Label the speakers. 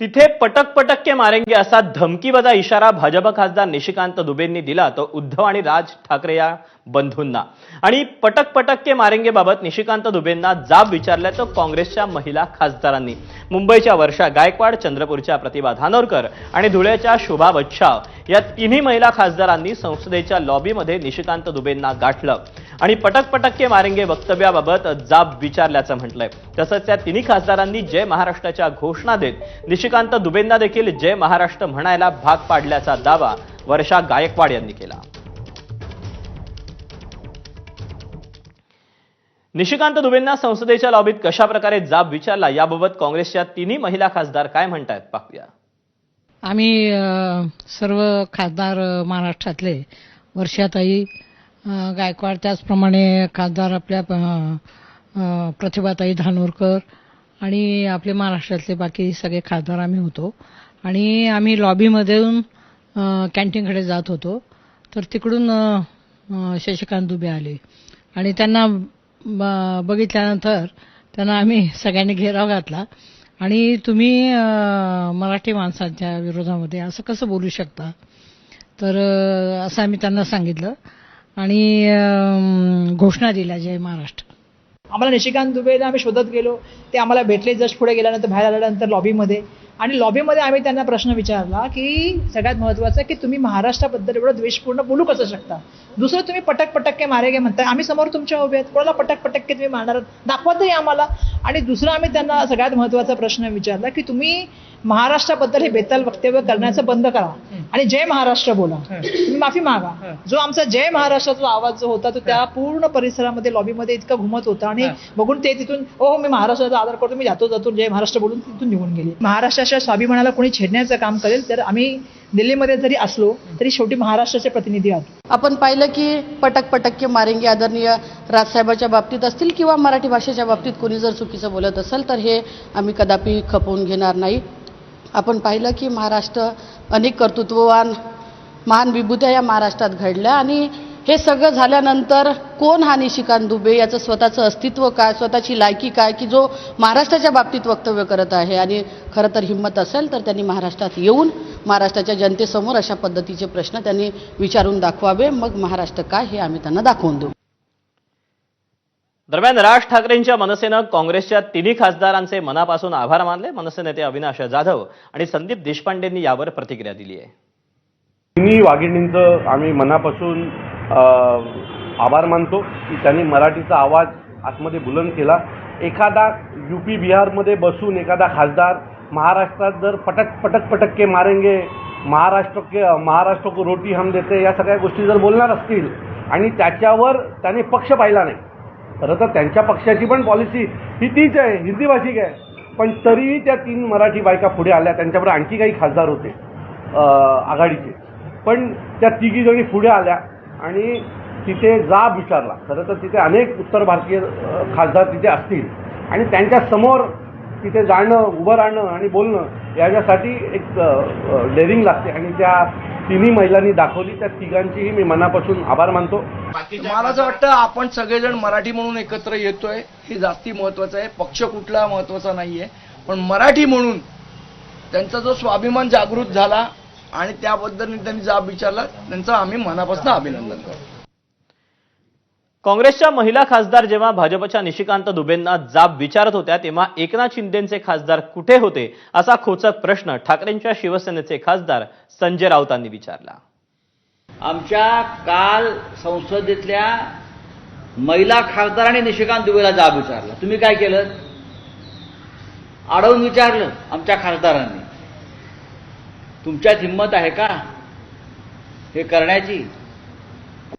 Speaker 1: तिथे पटक पटक के मारेंगे असा धमकीवजा इशारा भाजप खासदार निशिकांत दुबेंनी दिला. तो उद्धव आणि राज ठाकरे या बंधूंना. आणि पटक पटक के मारेंगे बाबत निशिकांत दुबेंना जाब विचारल्याचं तो काँग्रेसच्या महिला खासदारांनी. मुंबईच्या वर्षा गायकवाड चंद्रपूरच्या प्रतिभा धानोरकर आणि धुळ्याच्या शोभा बच्छाव या तिन्ही महिला खासदारांनी संसदेच्या लॉबीमध्ये निशिकांत दुबेंना गाठलं. आणि पटक पटक के मारेंगे वक्तव्याबाबत जाब विचारल्याचं म्हटलंय. तसंच त्या तिन्ही खासदारांनी जय महाराष्ट्राच्या घोषणा देत निशिकांत दुबेंना देखील जय महाराष्ट्र म्हणायला भाग पाडल्याचा दावा वर्षा गायकवाड यांनी केला. निशिकांत दुबेंना संसदेच्या लॉबीत कशा प्रकारे जाब विचारला याबाबत काँग्रेसच्या तिन्ही महिला खासदार काय म्हणतात पाहूया.
Speaker 2: आम्ही सर्व खासदार महाराष्ट्रातले वर्षाताई गायकवाड त्याचप्रमाणे खासदार आपल्या प्रतिभाताई धानोरकर आणि आपले महाराष्ट्रातले बाकी सगळे खासदार आम्ही होतो. आणि आम्ही लॉबीमधून कॅन्टीनकडे जात होतो. तर तिकडून शशिकांत दुबे आले. आणि त्यांना बघितल्यानंतर त्यांना आम्ही सगळ्यांनी घेराव घातला. आणि तुम्ही मराठी माणसांच्या विरोधामध्ये असं कसं बोलू शकता? तर असं आम्ही त्यांना सांगितलं. आणि घोषणा दिल्या जय महाराष्ट्र.
Speaker 3: आम्हाला निशिकांत दुबेला आम्ही शोधत गेलो. ते आम्हाला भेटले जस्ट पुढे गेल्यानंतर बाहेर आल्यानंतर लॉबीमध्ये आणि लॉबीमध्ये आम्ही त्यांना प्रश्न विचारला की सगळ्यात महत्त्वाचं की तुम्ही महाराष्ट्राबद्दल एवढं द्वेषपूर्ण बोलू कसं शकता? दुसरं तुम्ही पटक पटक्के मारे गे म्हणताय. आम्ही समोर तुमच्या उभे आहेत. कोणाला पटक पटक्के तुम्ही मारणार? दाखवा तरी आम्हाला. आणि दुसरं आम्ही त्यांना सगळ्यात महत्त्वाचा प्रश्न विचारला की तुम्ही महाराष्ट्राबद्दल हे बेताल वक्तव्य करण्याचं बंद करा. आणि जय महाराष्ट्र बोला. तुम्ही माफी मागा. जो आमचा जय महाराष्ट्राचा आवाज जो होता तो त्या पूर्ण परिसरामध्ये लॉबीमध्ये इतका घुमत होता आणि बघून ते तिथून ओ हो, मी महाराष्ट्राचा आदर करतो मी जातो जातो जय महाराष्ट्र बोलून तिथून निघून गेले. महाराष्ट्राच्या स्वाभिमानाला कोणी छेडण्याचं काम करेल तर आम्ही दिल्लीमध्ये जरी असलो तरी शेवटी महाराष्ट्राचे प्रतिनिधी आहोत.
Speaker 4: आपण पाहिलं की पटक पटक के मारेंगे आदरणीय राजसाहेबाच्या बाबतीत असतील किंवा मराठी भाषेच्या बाबतीत कोणी जर चुकीचं बोलत असेल तर हे आम्ही कदापि खपवून घेणार नाही. आपण पाहिलं की महाराष्ट्र अनेक कर्तृत्ववान महान विभूत्या या महाराष्ट्रात घडल्या आणि हे सगळं झाल्यानंतर कोण हा निशिकांत दुबे याचं स्वतःचं अस्तित्व काय स्वतःची लायकी काय की जो महाराष्ट्राच्या बाबतीत वक्तव्य करत आहे? आणि खरं तर हिंमत असेल तर त्यांनी महाराष्ट्रात येऊन महाराष्ट्राच्या जनतेसमोर अशा पद्धतीचे प्रश्न त्यांनी विचारून दाखवावे. मग महाराष्ट्र काय हे आम्ही त्यांना दाखवून देऊ.
Speaker 1: दरम्यान राज ठाकरेंच्या मनसेनं काँग्रेसच्या तिन्ही खासदारांचे मनापासून आभार मानले. मनसे नेते अविनाश जाधव आणि संदीप देशपांडेंनी यावर प्रतिक्रिया दिली आहे.
Speaker 5: तिन्ही वाघिणींचं आम्ही मनापासून आभार मानतो की त्यांनी मराठीचा आवाज आतमध्ये बुलंद केला. एखादा यू पी बिहारमध्ये बसून एखादा खासदार महाराष्ट्रात जर पटक पटक पटक के मारेंगे महाराष्ट्र के महाराष्ट्र को रोटी हम देते या सगळ्या गोष्टी जर बोलणार असतील आणि त्याच्यावर त्याने पक्ष पाहिला नाही खरं तर त्यांच्या पक्षाची पण पॉलिसी ही तीच आहे हिंदी भाषिक आहे. पण तरीही त्या तीन मराठी बायका पुढे आल्या त्यांच्याबरोबर आणखी काही खासदार होते आघाडीचे. पण त्या तिघी जणी पुढे आल्या आणि तिथे जाब विचारला. खरं तर तिथे अनेक उत्तर भारतीय खासदार तिथे असतील. आणि त्यांच्यासमोर तिथे जाणं उभं राहणं आणि बोलणं याच्यासाठी एक डेअरिंग लागते. आणि त्या तिन्ही महिलांनी दाखवली त्या तिघांचीही मी मनापासून आभार मानतो.
Speaker 6: मला असं वाटतं आपण सगळेजण मराठी म्हणून एकत्र येतोय हे जास्ती महत्वाचं आहे. पक्ष कुठला महत्त्वाचा नाहीये. पण मराठी म्हणून त्यांचा जो स्वाभिमान जागृत झाला आणि त्याबद्दल त्यांनी जाब विचारला त्यांचं आम्ही मनापासून अभिनंदन करतो.
Speaker 1: काँग्रेसच्या महिला खासदार जेव्हा भाजपच्या निशिकांत दुबेंना जाब विचारत होत्या तेव्हा एकनाथ शिंदेचे खासदार कुठे होते असा खोचक प्रश्न ठाकरेंच्या शिवसेनेचे खासदार संजय राऊतांनी विचारला.
Speaker 7: आमच्या काल संसदेतल्या महिला खासदारांनी निशिकांत दुबेला जाब विचारला. तुम्ही काय केलं? अडवून विचारलं आमच्या खासदारांनी. तुमच्यात हिंमत आहे का हे करण्याची?